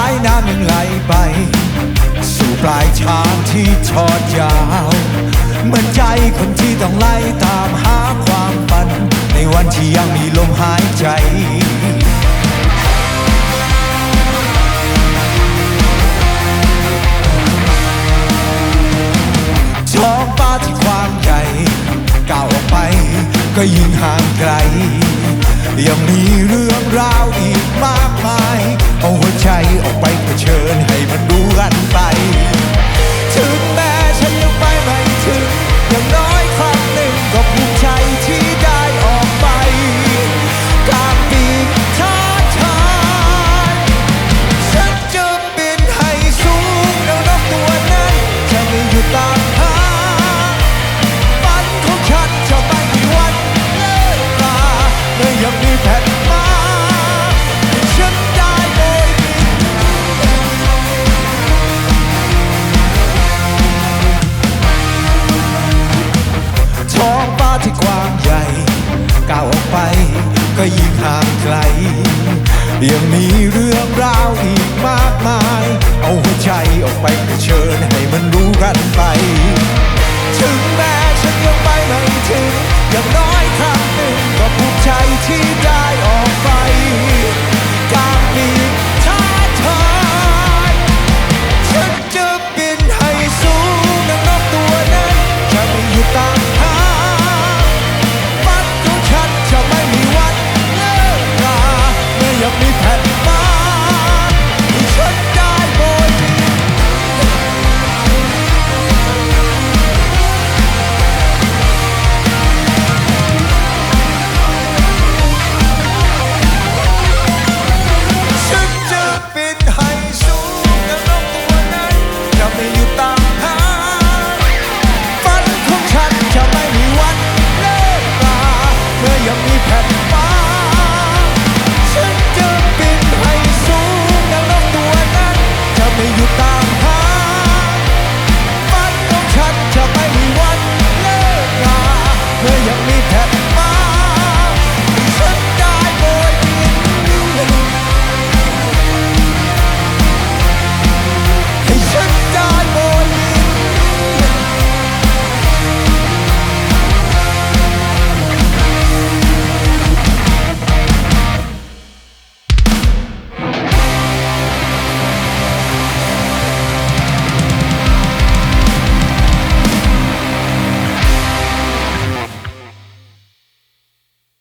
ายังไหลไป สู่ปลายทางที่ทอดยาวเหมือนใจคนที่ต้องไล่ตามหาความฝัน ในวันที่ยังมีลมหายใจท้องฟ้าที่กว้างใหญ่ก้าวออกไป ก็ยิ่งห่างไกล ยังมีเรื่องราว ยังมีเรื่องราวอีก